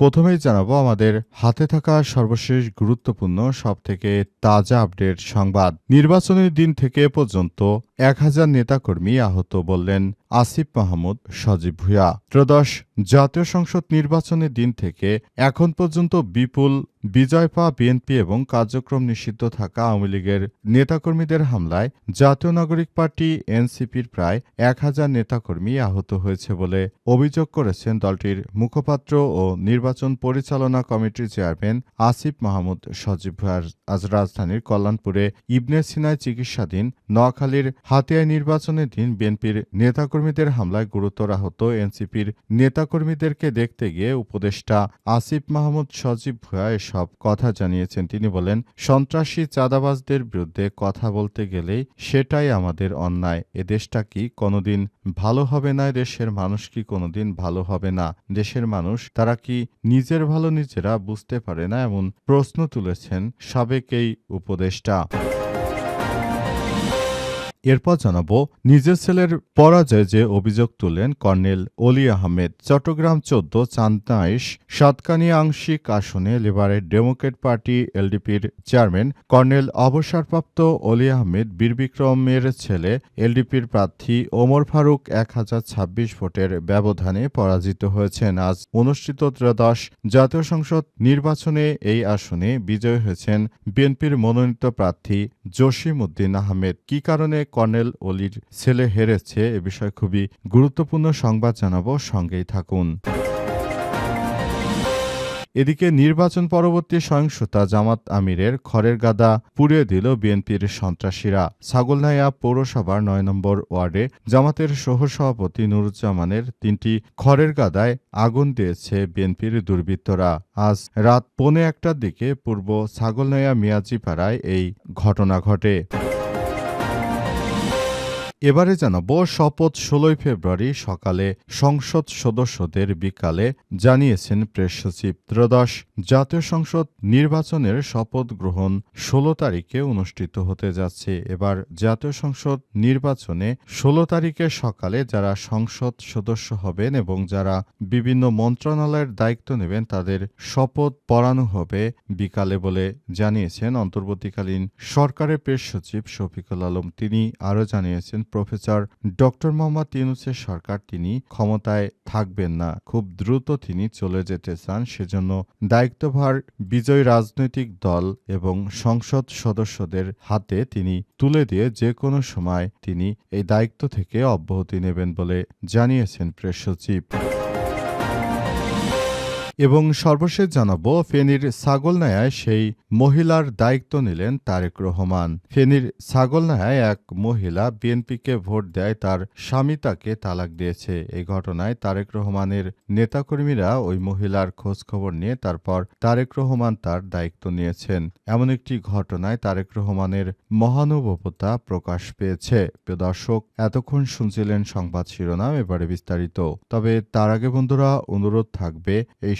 প্রথমেই জানাব আমাদের হাতে থাকা সর্বশেষ গুরুত্বপূর্ণ, সবথেকে তাজা আপডেট সংবাদ। নির্বাচনের দিন থেকে পর্যন্ত এক হাজার নেতাকর্মী আহত বললেন আসিফ মাহমুদ, সজীব ভুয়া ত্রয়োদশ জাতীয় সংসদ নির্বাচনের দিন থেকে এখন পর্যন্ত বিপুল বিজয় পা বিএনপি এবং কার্যক্রম নিষিদ্ধ থাকা আওয়ামী লীগের নেতাকর্মীদের হামলায় জাতীয় নাগরিক পার্টি এনসিপির প্রায় এক হাজার নেতাকর্মী আহত হয়েছে বলে অভিযোগ করেছেন দলটির মুখপাত্র ও নির্বাচন পরিচালনা কমিটির চেয়ারম্যান আসিফ মাহমুদ, সজীব আজ রাজধানীর কল্যাণপুরে ইবনে সিনায় চিকিৎসাধীন নোয়াখালীর হাতিয়ায় নির্বাচনের দিন বিএনপির নেতাকর্মীদের হামলায় গুরুতর আহত এনসিপির নেতাকর্মীদেরকে দেখতে গিয়ে উপদেষ্টা আসিফ মাহমুদ, সজীব ভুয়া এসব কথা জানিয়েছেন। তিনি বলেন, সন্ত্রাসী চাঁদাবাজদের বিরুদ্ধে কথা বলতে গেলেই সেটাই আমাদের অন্যায়। এ দেশটা কি কোনোদিন ভালো হবে না? দেশের মানুষ কি কোনোদিন ভালো হবে না? দেশের মানুষ, তারা কি নিজের ভালো নিজেরা বুঝতে পারে না এমন প্রশ্ন তুলেছেন সাবেক এই উপদেষ্টা। এরপর জানাব, নিজের ছেলের পরাজয়ে যে অভিযোগ তুললেন কর্নেল অলি আহমেদ। চট্টগ্রাম চোদ্দ, চান্দাইশ, সাতকানিয়া আংশিক আসনে লিবারেল ডেমোক্রেট পার্টি এলডিপির চেয়ারম্যান কর্নেল অবসরপ্রাপ্ত অলি আহমেদ, বীরবিক্রমের ছেলে এলডিপির প্রার্থী ওমর ফারুক এক হাজার ছাব্বিশ ভোটের ব্যবধানে পরাজিত হয়েছেন। আজ অনুষ্ঠিত ত্রয়োদশ জাতীয় সংসদ নির্বাচনে এই আসনে বিজয়ী হয়েছেন বিএনপির মনোনীত প্রার্থী জসিম উদ্দিন আহমেদ। কি কারণে কর্নেল অলির ছেলে হেরেছে, এ বিষয়ে খুবই গুরুত্বপূর্ণ সংবাদ জানাব, সঙ্গেই থাকুন। এদিকে নির্বাচন পরবর্তী সহিংসতা জামাত আমিরের খড়ের গাদা পুড়িয়ে দিল বিএনপির সন্ত্রাসীরা। ছাগলনাইয়া পৌরসভার নয় নম্বর ওয়ার্ডে জামাতের সহসভাপতি নুরুজ্জামানের তিনটি খড়ের গাদায় আগুন দিয়েছে বিএনপির দুর্বৃত্তরা। আজ রাত পৌনে একটার দিকে পূর্ব ছাগলনাইয়া মিয়াজিপাড়ায় এই ঘটনা ঘটে। এবারে জানাব শপথ ষোলোই ফেব্রুয়ারি সকালে সংসদ সদস্যদের বিকালে জানিয়েছেন প্রেস সচিব ত্রয়োদশ। জাতীয় সংসদ নির্বাচনের শপথ গ্রহণ ষোলো তারিখে অনুষ্ঠিত হতে যাচ্ছে। এবার জাতীয় সংসদ নির্বাচনে ষোলো তারিখে সকালে যারা সংসদ সদস্য হবেন এবং যারা বিভিন্ন মন্ত্রণালয়ের দায়িত্ব নেবেন, তাদের শপথ পড়ানো হবে বিকালে বলে জানিয়েছেন। অন্তর্বর্তীকালীন সরকারের প্রেস সচিব শফিকুল আলম। তিনি আরও জানিয়েছেন প্রফেসর ডক্টর মোহাম্মদ ইউনুসের সরকার তিনি ক্ষমতায় থাকবেন না। খুব দ্রুত তিনি চলে যেতে চান, সেজন্য দায়িত্বভার বিজয়ী রাজনৈতিক দল এবং সংসদ সদস্যদের হাতে তিনি তুলে দিয়ে যে কোনো সময় তিনি এই দায়িত্ব থেকে অব্যাহতি নেবেন বলে জানিয়েছেন প্রেস সচিব। এবং সর্বশেষ জানাব, ফেনীর ছাগলনায়ায় সেই মহিলার দায়িত্ব নিলেন তারেক রহমান। ফেনীর ছাগলনায়ায় এক মহিলা বিএনপিকে ভোট দেয়, তার স্বামী তাকে তালাক দিয়েছে। এই ঘটনায় তারেক রহমানের নেতাকর্মীরা ওই মহিলার খোঁজ খবর নিয়ে তারপর তারেক রহমান তার দায়িত্ব নিয়েছেন। এমন একটি ঘটনায় তারেক রহমানের মহানুভবতা প্রকাশ পেয়েছে। প্রিয় দর্শক, এতক্ষণ শুনছিলেন সংবাদ শিরোনাম, এবারে বিস্তারিত। তবে তার আগে বন্ধুরা, অনুরোধ থাকবে, এই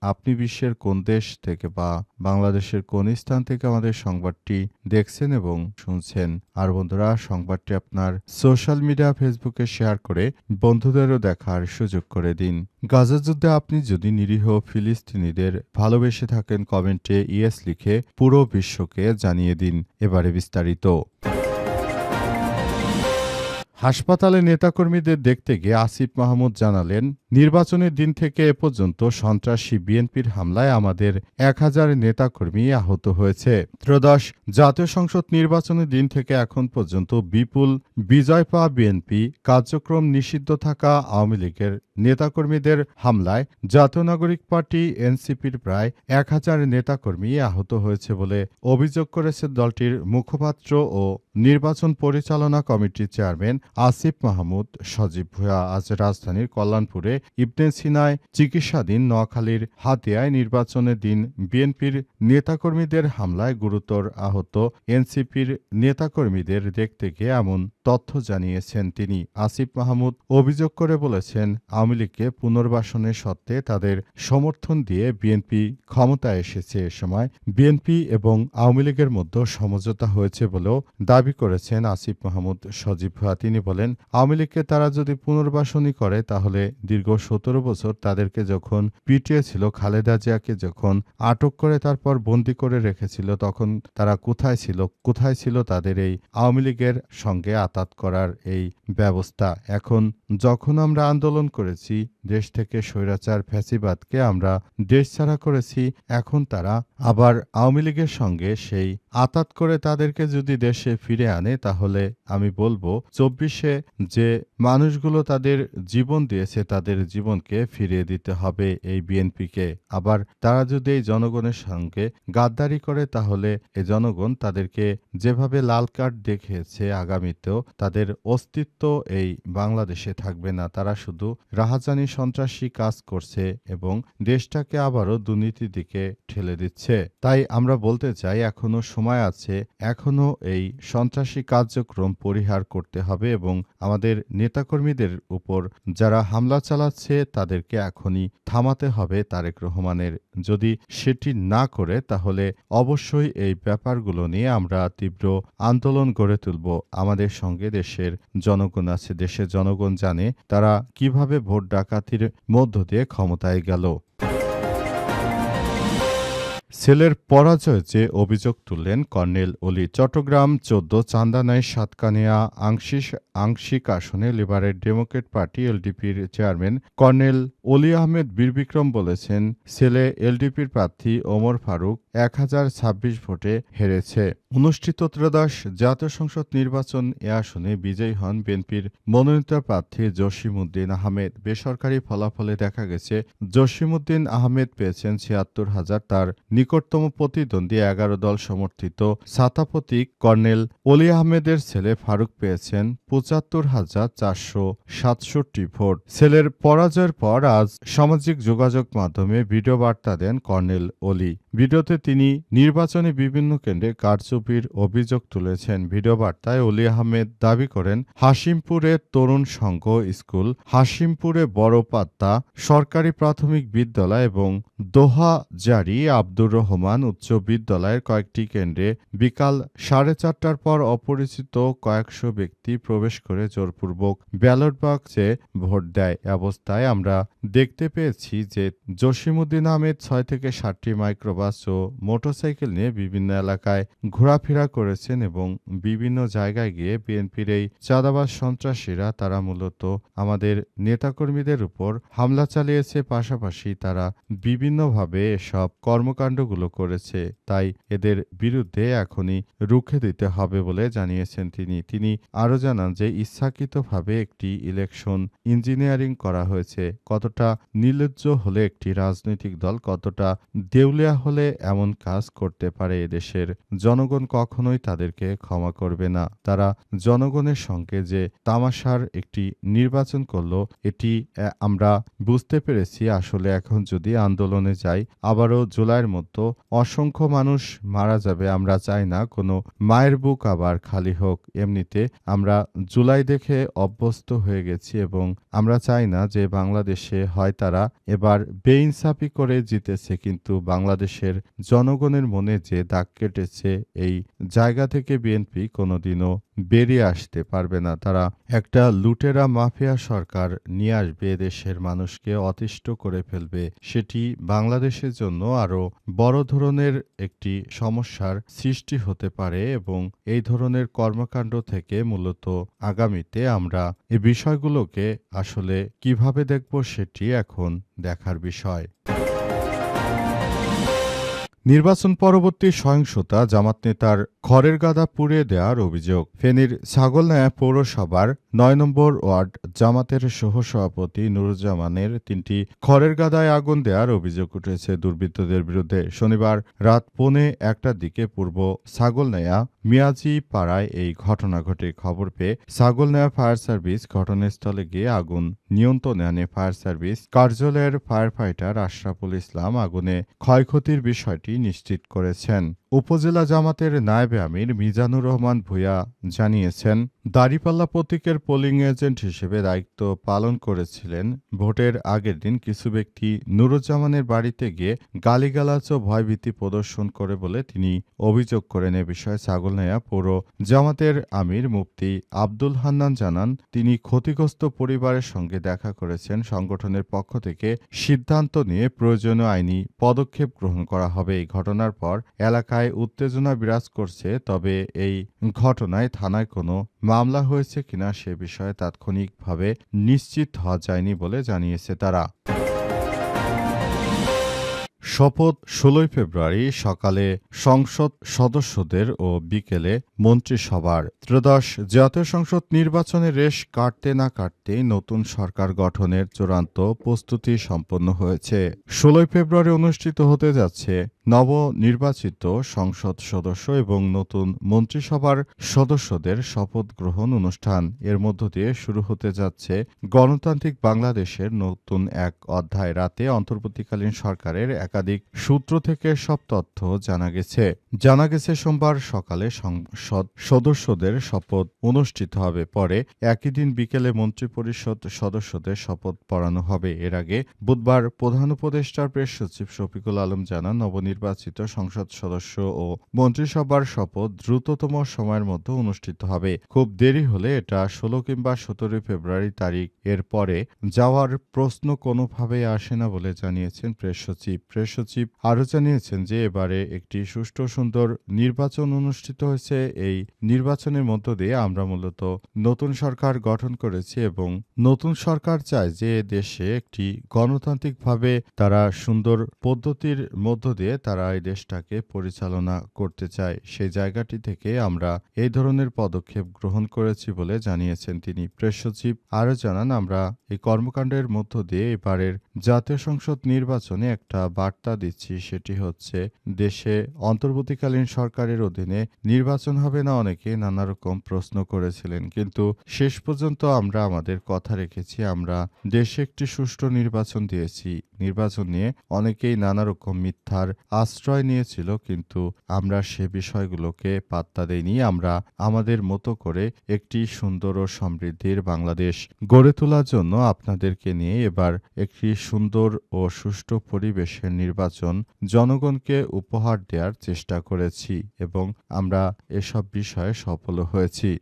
আপনি বিশ্বের কোন দেশ থেকে বা বাংলাদেশের কোন স্থান থেকে আমাদের সংবাদটি দেখছেন এবং শুনছেন? আর বন্ধুরা, সংবাদটি আপনার সোশ্যাল মিডিয়া, ফেসবুকে শেয়ার করে বন্ধুদেরও দেখার সুযোগ করে দিন। গাজা যুদ্ধে আপনি যদি নিরীহ ফিলিস্তিনিদের ভালোবেসে থাকেন, কমেন্টে ইয়েস লিখে পুরো বিশ্বকে জানিয়ে দিন। এবারে বিস্তারিত। হাসপাতালে নেতাকর্মীদের দেখতে গিয়ে আসিফ মাহমুদ জানালেন নির্বাচনের দিন থেকে এ পর্যন্ত সন্ত্রাসী বিএনপির হামলায় আমাদের এক হাজার নেতাকর্মী আহত হয়েছে। ত্রয়োদশ জাতীয় সংসদ নির্বাচনের দিন থেকে এখন পর্যন্ত বিপুল বিজয় পাওয়া বিএনপি কার্যক্রম নিষিদ্ধ থাকা আওয়ামী লীগের নেতাকর্মীদের হামলায় জাতীয় নাগরিক পার্টি এনসিপির প্রায় এক হাজার নেতাকর্মী আহত হয়েছে বলে অভিযোগ করেছে দলটির মুখপাত্র ও নির্বাচন পরিচালনা কমিটির চেয়ারম্যান আসিফ মাহমুদ সজীব। ভুয়া আজ রাজধানীর কল্যাণপুরে ইবনে সিনায় চিকিৎসাধীন নোয়াখালীর হাতিয়ায় নির্বাচনের দিন বিএনপির নেতাকর্মীদের হামলায় গুরুতর আহত এনসিপির নেতাকর্মীদের দেখতে গিয়ে এমন তথ্য জানিয়েছেন তিনি। আসিফ মাহমুদ অভিযোগ করে বলেছেন, আওয়ামী লীগকে পুনর্বাসনের সত্ত্বে তাদের সমর্থন দিয়ে বিএনপি ক্ষমতায় এসেছে। এ সময় বিএনপি এবং আওয়ামী লীগের মধ্যে সমঝোতা হয়েছে বলেও দাবি করেছেন আসিফ মাহমুদ সজীব ভুয়া। তিনি বলেন, আওয়ামী লীগকে তারা যদি পুনর্বাসনই করে, তাহলে দীর্ঘ সতেরো বছর তাদেরকে যখন পিটিয়েছিল, খালেদা জিয়াকে যখন আটক করে তারপর বন্দি করে রেখেছিল, তখন তারা কোথায় ছিল কোথায় ছিল তাদের এই আওয়ামী লীগের সঙ্গে আতাত করার এই ব্যবস্থা। এখন যখন আমরা আন্দোলন করেছি, দেশ থেকে স্বৈরাচার, ফ্যাসিবাদকে আমরা দেশ ছাড়া করেছি, এখন তারা আবার আওয়ামী লীগের সঙ্গে সেই আতাত করে তাদেরকে যদি দেশে ফিরে আনে, তাহলে আমি বলব, চব্বিশে যে মানুষগুলো তাদের জীবন দিয়েছে, তাদের জীবনকে ফিরিয়ে দিতে হবে এই বিএনপিকে। আবার তারা যদি এই জনগণের সঙ্গে গাদ্দারি করে, তাহলে এই জনগণ তাদেরকে যেভাবে লাল কার্ড দেখিয়েছে আগামীতেও, তাদের অস্তিত্ব এই বাংলাদেশে থাকবে না। তারা শুধু রাহাজানি সন্ত্রাসী কাজ করছে এবং দেশটাকে আবারও দুর্নীতির দিকে ঠেলে দিচ্ছে। তাই আমরা বলতে চাই, এখনও সময় আছে, এখনও এই সন্ত্রাসী কার্যক্রম পরিহার করতে হবে এবং আমাদের নেতাকর্মীদের উপর যারা হামলা চালাচ্ছে তাদেরকে এখনই থামাতে হবে তারেক রহমানের। যদি সেটি না করে, তাহলে অবশ্যই এই ব্যাপারগুলো নিয়ে আমরা তীব্র আন্দোলন গড়ে তুলব। আমাদের সঙ্গে দেশের জনগণ আছে, দেশের জনগণ জানে তারা কীভাবে ভোট ডাকাতির মধ্য দিয়ে ক্ষমতায় গেল। ছেলের পরাজয় যে অভিযোগ তুললেন কর্নেল অলি চট্টগ্রাম, চোদ্দ চান্দানায় সাতকানিয়া আংশিক আংশিক আসনে লিবারেল ডেমোক্রেট পার্টি এলডিপির চেয়ারম্যান কর্নেল অলি আহমেদ বীরবিক্রম বলেছেন, সেলে এলডিপির প্রার্থী ওমর ফারুক এক হাজার ছাব্বিশ ভোটে হেরেছে। অনুষ্ঠিত ত্রয়োদশ জাতীয় সংসদ নির্বাচন এ আসনে বিজয়ী হন বিএনপির মনোনীত প্রার্থী জসিমউদ্দিন আহমেদ। বেসরকারি ফলাফলে দেখা গেছে, জসিমউদ্দিন আহমেদ পেয়েছেন ছিয়াত্তর হাজার, তার নিকটতম প্রতিদ্বন্দ্বী এগারো দল সমর্থিত সাতাপতিক কর্নেল অলি আহমেদের ছেলে ফারুক পেয়েছেন পঁচাত্তর হাজার চারশো সাতষট্টি ভোট। ছেলের পরাজয়ের পর আজ সামাজিক যোগাযোগ মাধ্যমে ভিডিও বার্তা দেন কর্নেল অলি ভিডিওতে তিনি নির্বাচনে বিভিন্ন কেন্দ্রে কারচুপির অভিযোগ তুলেছেন। ভিডিও বার্তায় অলি আহমেদ দাবি করেন হাসিমপুরে তরুণ সংঘ স্কুল হাসিমপুরে বড় পাত্তা, সরকারি প্রাথমিক বিদ্যালয় এবং দোহা জারি আব্দুর রহমান উচ্চ বিদ্যালয়ের কয়েকটি কেন্দ্রে বিকাল সাড়ে চারটার পর অপরিচিত কয়েকশো ব্যক্তি প্রবেশ করে জোরপূর্বক ব্যালট বাক্সে ভোট দেয়। অবস্থায় আমরা দেখতে পেয়েছি যে জসিমুদ্দিন আহমেদ ছয় থেকে ষাটটি মাইক্রোবাস ও মোটরসাইকেল নিয়ে বিভিন্ন এলাকায় ঘোরাফেরা করেছেন এবং বিভিন্ন জায়গায় গিয়ে বিএনপির এই চাঁদাবাজ সন্ত্রাসীরা, তারা মূলত আমাদের নেতাকর্মীদের উপর হামলা চালিয়েছে, পাশাপাশি তারা বিভিন্নভাবে এসব কর্মকাণ্ডগুলো করেছে। তাই এদের বিরুদ্ধে এখনই রুখে দিতে হবে বলে জানিয়েছেন তিনি। তিনি আরও জানান যে ইচ্ছাকৃতভাবে একটি ইলেকশন ইঞ্জিনিয়ারিং করা হয়েছে। কতটা নির্লজ্জ হলে একটি রাজনৈতিক দল, কতটা দেউলিয়া হলে এমন কাজ করতে পারে এদেশের জনগণ কখনোই তাদেরকে ক্ষমা করবে না। তারা জনগণের সঙ্গে যে তামাশার একটি নির্বাচন করল, এটি আমরা বুঝতে পেরেছি। আসলে এখন যদি আন্দোলনে যাই, আবারও জুলাইয়ের মতো অসংখ্য মানুষ মারা যাবে, আমরা চাই না কোনো মায়ের বুক আবার খালি হোক। এমনিতে আমরা জুলাই দেখে অভ্যস্ত হয়ে গেছি এবং আমরা চাই না যে বাংলাদেশে হয় তারা এবার বেইনসাফি করে জিতেছে, কিন্তু বাংলাদেশের জনগণের মনে যে দাগ কেটেছে, এই জায়গা থেকে বিএনপি কোনোদিনও বেরিয়ে আসতে পারবে না। তারা একটা লুটেরা মাফিয়া সরকার নিয়ে আসবে দেশের মানুষকে অতিষ্ঠ করে ফেলবে। সেটি বাংলাদেশের জন্য আরও বড় ধরনের একটি সমস্যার সৃষ্টি হতে পারে এবং এই ধরনের কর্মকাণ্ড থেকে মূলত আগামীতে আমরা এই বিষয়গুলোকে আসলে কীভাবে দেখব সেটি এখন দেখার বিষয়। নির্বাচন পরবর্তী সহিংসতা জামাত নেতার খড়ের গাদা পুড়িয়ে দেওয়ার অভিযোগ। ফেনীর ছাগলনায়া পৌরসভার নয় নম্বর ওয়ার্ড জামাতের সহসভাপতি নুরুজ্জামানের তিনটি খড়ের গাদায় আগুন দেওয়ার অভিযোগ উঠেছে। দুর্বৃত্তদের বিরুদ্ধে শনিবার রাত পৌনে একটার দিকে পূর্ব ছাগলনায়া মিয়াজি পাড়ায় এই ঘটনা ঘটে। খবর পেয়ে ছাগলনাইয়া ফায়ার সার্ভিস ঘটনাস্থলে গিয়ে আগুন নিয়ন্ত্রণে আনে ফায়ার সার্ভিস কার্যালয়ের ফায়ার ফাইটার আশরাফুল ইসলাম আগুনে ক্ষয়ক্ষতির বিষয়টি নিশ্চিত করেছেন। উপজেলা জামাতের নায়েবে আমির মিজানুর রহমান ভূয়া জানিয়েছেন দাড়িপাল্লা প্রতীকের পোলিং এজেন্ট হিসেবে দায়িত্ব পালন করেছিলেন। ভোটের আগের দিন কিছু ব্যক্তি নুরুজ্জামানের বাড়িতে গিয়ে গালিগালাজ ও ভয়ভীতি প্রদর্শন করে বলে তিনি অভিযোগ করেন। এ বিষয়ে ছাগলনাইয়া পৌর জামাতের আমির মুফতি আব্দুল হান্নান জানান, তিনি ক্ষতিগ্রস্ত পরিবারের সঙ্গে দেখা করেছেন। সংগঠনের পক্ষ থেকে সিদ্ধান্ত নিয়ে প্রয়োজনীয় আইনি পদক্ষেপ গ্রহণ করা হবে। এই ঘটনার পর এলাকায় উত্তেজনা বিরাজ করছে, তবে এই ঘটনায় থানায় কোনো মামলা হয়েছে কিনা সে বিষয়ে তাৎক্ষণিকভাবে নিশ্চিত হওয়া যায়নি বলে জানিয়েছে তারা। শপথ ষোলোই ফেব্রুয়ারি সকালে সংসদ সদস্যদের ও বিকেলে মন্ত্রিসভার। ত্রয়োদশ জাতীয় সংসদ নির্বাচনের রেশ কাটতে না কাটতেই নতুন সরকার গঠনের চূড়ান্ত প্রস্তুতি সম্পন্ন হয়েছে। ষোলোই ফেব্রুয়ারি অনুষ্ঠিত হতে যাচ্ছে নবনির্বাচিত সংসদ সদস্য এবং নতুন মন্ত্রিসভার সদস্যদের শপথ গ্রহণ অনুষ্ঠান। এর মধ্য দিয়ে শুরু হতে যাচ্ছে গণতান্ত্রিক বাংলাদেশের নতুন এক অধ্যায়। রাতে অন্তর্বর্তীকালীন সরকারের একাধিক সূত্র থেকে সব তথ্য জানা গেছে। জানা গেছে সোমবার সকালে সংসদ সদস্যদের শপথ অনুষ্ঠিত হবে। পরে একই দিন বিকেলে মন্ত্রিপরিষদ সদস্যদের শপথ পড়ানো হবে। এর আগে বুধবার প্রধান উপদেষ্টার প্রেস সচিব শফিকুল আলম জানান, নবনির্বাচিত সংসদ সদস্য ও মন্ত্রিসভার শপথ দ্রুততম সময়ের মধ্যে অনুষ্ঠিত হবে। খুব দেরি হলে এটা ষোলো কিংবা সতেরোই ফেব্রুয়ারি তারিখ। এর পরে যাওয়ার প্রশ্ন কোনোভাবেই আসে না বলে জানিয়েছেন প্রেস সচিব। প্রেস সচিব আরও জানিয়েছেন যে, এবারে একটি সুষ্ঠু সুন্দর নির্বাচন অনুষ্ঠিত হয়েছে এই নির্বাচনের মধ্য দিয়ে আমরা মূলত নতুন সরকার গঠন করেছি এবং নতুন সরকার চায় যে দেশে একটি গণতান্ত্রিকভাবে তারা সুন্দর পদ্ধতির মধ্য দিয়ে তারা এই দেশটাকে পরিচালনা করতে চায়। সেই জায়গাটি থেকে আমরা এই ধরনের পদক্ষেপ গ্রহণ করেছি বলে জানিয়েছেন তিনি। প্রেস সচিব আরও জানান, আমরা এই কর্মকাণ্ডের মধ্য দিয়ে এবারের জাতীয় সংসদ নির্বাচনে একটা বার্তা দিচ্ছি। সেটি হচ্ছে, দেশে অন্তর্বর্তীকালীন সরকারের অধীনে নির্বাচন হবে না অনেকে নানা রকম প্রশ্ন করেছিলেন। কিন্তু শেষ পর্যন্ত আমরা আমাদের কথা রেখেছি, আমরা দেশে একটি সুষ্ঠু নির্বাচন দিয়েছি। নির্বাচন নিয়ে অনেকেই নানা রকম মিথ্যার আশ্রয় নিয়েছিল, কিন্তু আমরা সে বিষয়গুলোকে পাত্তা দেইনি। আমরা আমাদের মতো করে একটি সুন্দর ও সমৃদ্ধির বাংলাদেশ গড়ে তোলার জন্য আপনাদেরকে নিয়ে এবার একটি সুন্দর ও সুষ্ঠু পরিবেশের নির্বাচন জনগণকে উপহার দেওয়ার চেষ্টা করেছি এবং আমরা এসব বিষয়ে সফল হয়েছি।